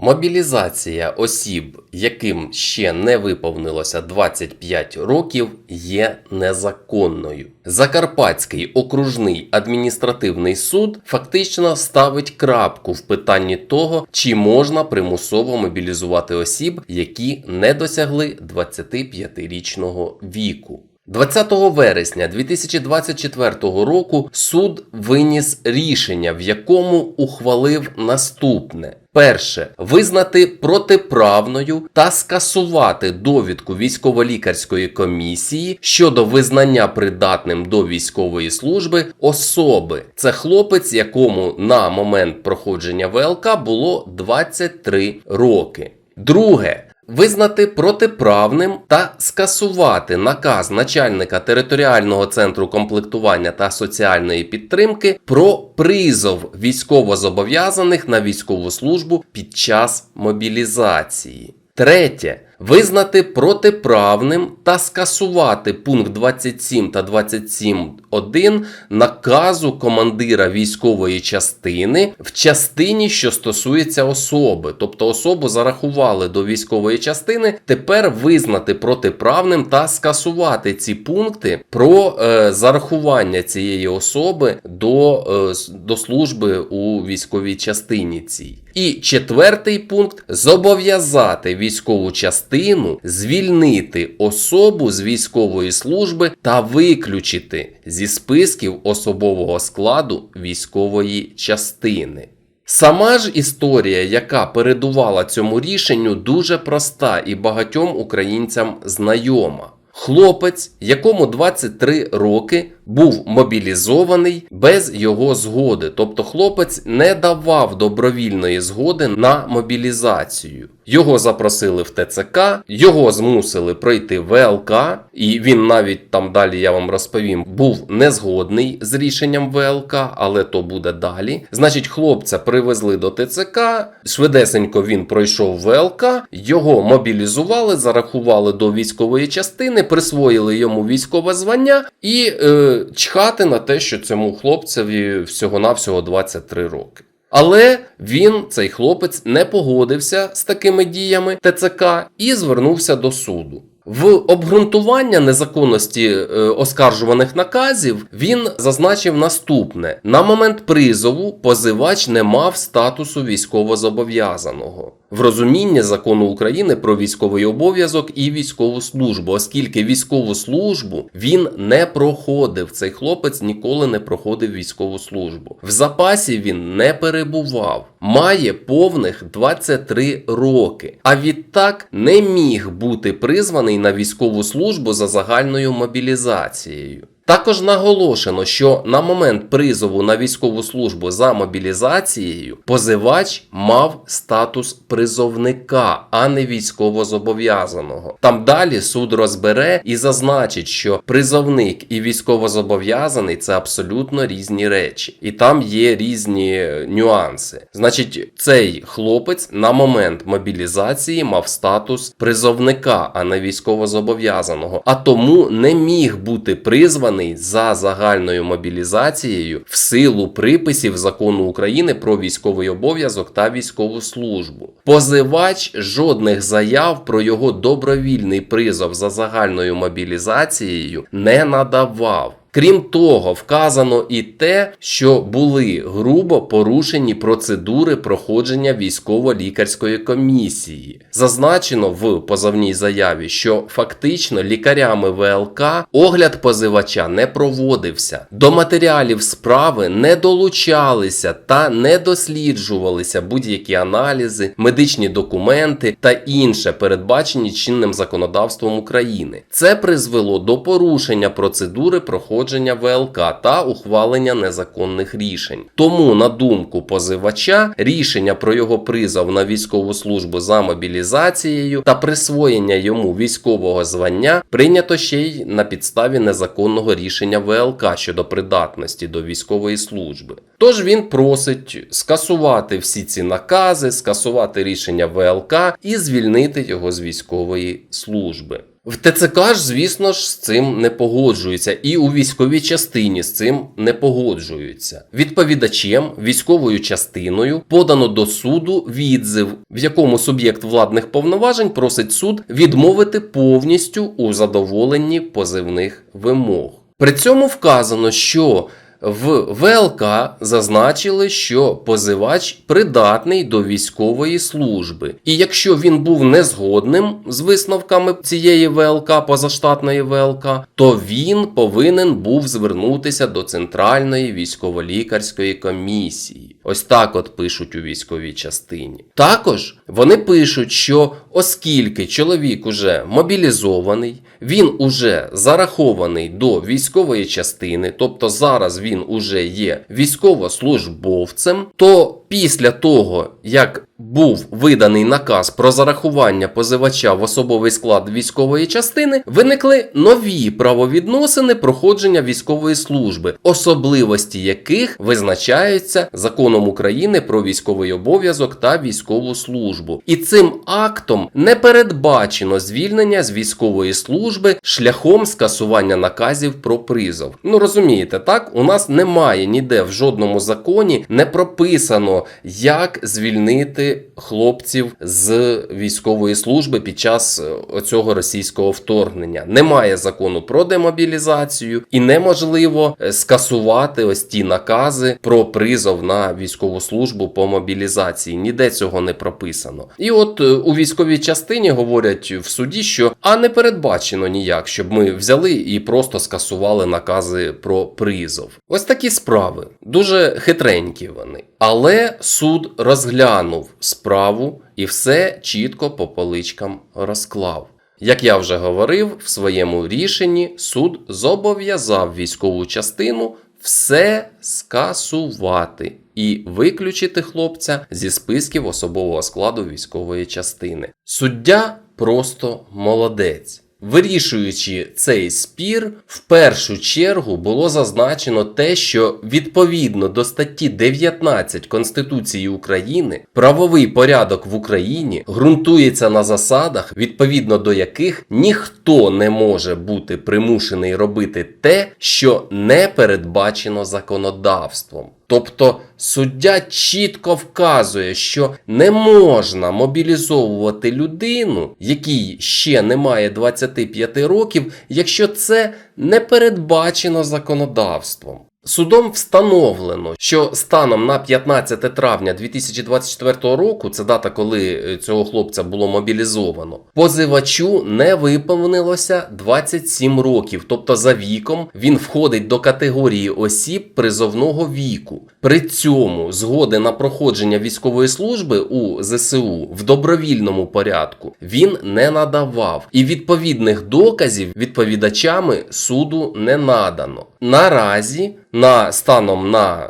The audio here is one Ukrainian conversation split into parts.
Мобілізація осіб, яким ще не виповнилося 25 років, є незаконною. Закарпатський окружний адміністративний суд фактично ставить крапку в питанні того, чи можна примусово мобілізувати осіб, які не досягли 25-річного віку. 20 вересня 2024 року суд виніс рішення, в якому ухвалив наступне. Перше визнати протиправною та скасувати довідку військово-лікарської комісії щодо визнання придатним до військової служби особи. Це хлопець, якому на момент проходження ВЛК було 23 роки. Друге. Визнати протиправним та скасувати наказ начальника територіального центру комплектування та соціальної підтримки про призов військовозобов'язаних на військову службу під час мобілізації. Третє. Визнати протиправним та скасувати пункт 27 та 27.1 наказу командира військової частини в частині, що стосується особи. Тобто особу зарахували до військової частини. Тепер визнати протиправним та скасувати ці пункти про е, зарахування цієї особи до, е, до служби у військовій частині цій. І четвертий пункт зобов'язати військову частину звільнити особу з військової служби та виключити зі списків особового складу військової частини. Сама ж історія, яка передувала цьому рішенню, дуже проста і багатьом українцям знайома. Хлопець, якому 23 роки, був мобілізований без його згоди. Тобто хлопець не давав добровільної згоди на мобілізацію. Його запросили в ТЦК, його змусили пройти ВЛК, і він навіть там далі я вам розповім, був незгодний з рішенням ВЛК, але то буде далі. Значить, хлопця привезли до ТЦК, швидесенько він пройшов ВЛК, його мобілізували, зарахували до військової частини, присвоїли йому військове звання і е, чхати на те, що цьому хлопцеві всього-навсього 23 роки. Але він, цей хлопець, не погодився з такими діями ТЦК і звернувся до суду. В обґрунтування незаконності е, оскаржуваних наказів він зазначив наступне: на момент призову позивач не мав статусу військовозобов'язаного в розумінні закону України про військовий обов'язок і військову службу, оскільки військову службу він не проходив. Цей хлопець ніколи не проходив військову службу. В запасі він не перебував, має повних 23 роки, а відтак не міг бути призваний на військову службу за загальною мобілізацією. Також наголошено, що на момент призову на військову службу за мобілізацією позивач мав статус призовника, а не військовозобов'язаного. Там далі суд розбере і зазначить, що призовник і військовозобов'язаний це абсолютно різні речі, і там є різні нюанси. Значить, цей хлопець на момент мобілізації мав статус призовника, а не військовозобов'язаного, а тому не міг бути призваний за загальною мобілізацією в силу приписів закону України про військовий обов'язок та військову службу. Позивач жодних заяв про його добровільний призов за загальною мобілізацією не надавав. Крім того, вказано і те, що були грубо порушені процедури проходження військово-лікарської комісії. Зазначено в позовній заяві, що фактично лікарями ВЛК огляд позивача не проводився, до матеріалів справи не долучалися та не досліджувалися будь-які аналізи, медичні документи та інше, передбачені чинним законодавством України. Це призвело до порушення процедури проходження ВЛК та ухвалення незаконних рішень. Тому, на думку позивача, рішення про його призов на військову службу за мобілізацією та присвоєння йому військового звання прийнято ще й на підставі незаконного рішення ВЛК щодо придатності до військової служби. Тож він просить скасувати всі ці накази, скасувати рішення ВЛК і звільнити його з військової служби. В ТЦК ж, звісно ж, з цим не погоджуються, і у військовій частині з цим не погоджуються. Відповідачем, військовою частиною подано до суду відзив, в якому суб'єкт владних повноважень просить суд відмовити повністю у задоволенні позивних вимог. При цьому вказано, що в ВЛК зазначили, що позивач придатний до військової служби. І якщо він був незгодним з висновками цієї ВЛК, позаштатної ВЛК, то він повинен був звернутися до Центральної військово-лікарської комісії. Ось так от пишуть у військовій частині. Також вони пишуть, що оскільки чоловік уже мобілізований, він уже зарахований до військової частини, тобто зараз він уже є військовослужбовцем, то після того, як був виданий наказ про зарахування позивача в особовий склад військової частини, виникли нові правовідносини проходження військової служби, особливості яких визначаються законом України про військовий обов'язок та військову службу. І цим актом не передбачено звільнення з військової служби шляхом скасування наказів про призов. Ну розумієте, так у нас немає ніде в жодному законі не прописано, як звільнити хлопців з військової служби під час е, цього російського вторгнення. Немає закону про демобілізацію і неможливо е, скасувати ось ті накази про призов на військову службу по мобілізації. Ніде цього не прописано. І от е, у військовій частині говорять в суді, що а не передбачено ніяк, щоб ми взяли і просто скасували накази про призов. Ось такі справи. Дуже хитренькі вони. Але суд розглянув справу і все чітко по поличкам розклав. Як я вже говорив, в своєму рішенні суд зобов'язав військову частину все скасувати і виключити хлопця зі списків особового складу військової частини. Суддя просто молодець. Вирішуючи цей спір, в першу чергу було зазначено те, що відповідно до статті 19 Конституції України правовий порядок в Україні ґрунтується на засадах, відповідно до яких ніхто не може бути примушений робити те, що не передбачено законодавством. Тобто суддя чітко вказує, що не можна мобілізовувати людину, якій ще немає 25 років, якщо це не передбачено законодавством. Судом встановлено, що станом на 15 травня 2024 року, це дата, коли е, цього хлопця було мобілізовано, позивачу не виповнилося 27 років, тобто за віком він входить до категорії осіб призовного віку. При цьому згоди на проходження військової служби у ЗСУ в добровільному порядку він не надавав, і відповідних доказів відповідачами суду не надано. Наразі на станом на е,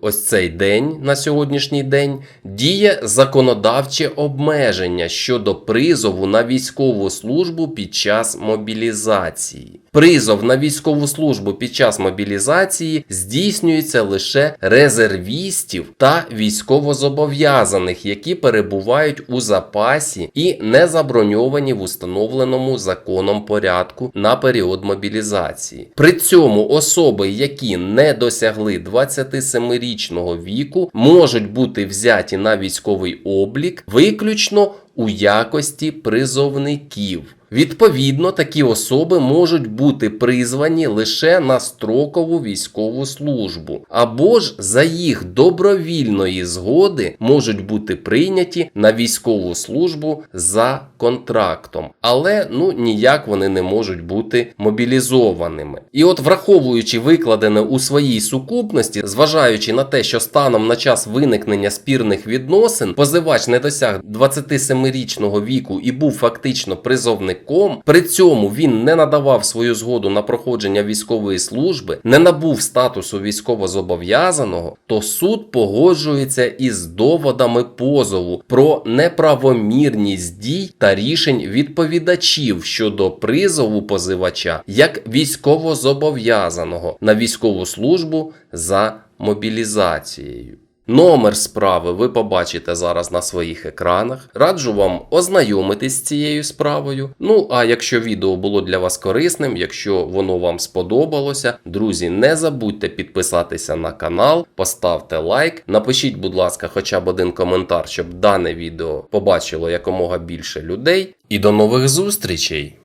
ось цей день, на сьогоднішній день, діє законодавче обмеження щодо призову на військову службу під час мобілізації. Призов на військову службу під час мобілізації здійснюється лише резервістів та військовозобов'язаних, які перебувають у запасі і не заброньовані в установленому законом порядку на період мобілізації. При цьому особи, які не досягли 27-річного віку, можуть бути взяті на військовий облік виключно у якості призовників. Відповідно, такі особи можуть бути призвані лише на строкову військову службу, або ж за їх добровільної згоди можуть бути прийняті на військову службу за контрактом, але ну ніяк вони не можуть бути мобілізованими. І от, враховуючи викладене у своїй сукупності, зважаючи на те, що станом на час виникнення спірних відносин позивач не досяг 27-річного віку і був фактично призовником, при цьому він не надавав свою згоду на проходження військової служби, не набув статусу військовозобов'язаного, то суд погоджується із доводами позову про неправомірність дій та рішень відповідачів щодо призову позивача як військовозобов'язаного на військову службу за мобілізацією. Номер справи ви побачите зараз на своїх екранах. Раджу вам ознайомитись з цією справою. Ну а якщо відео було для вас корисним, якщо воно вам сподобалося, друзі, не забудьте підписатися на канал, поставте лайк, напишіть, будь ласка, хоча б один коментар, щоб дане відео побачило якомога більше людей. І до нових зустрічей!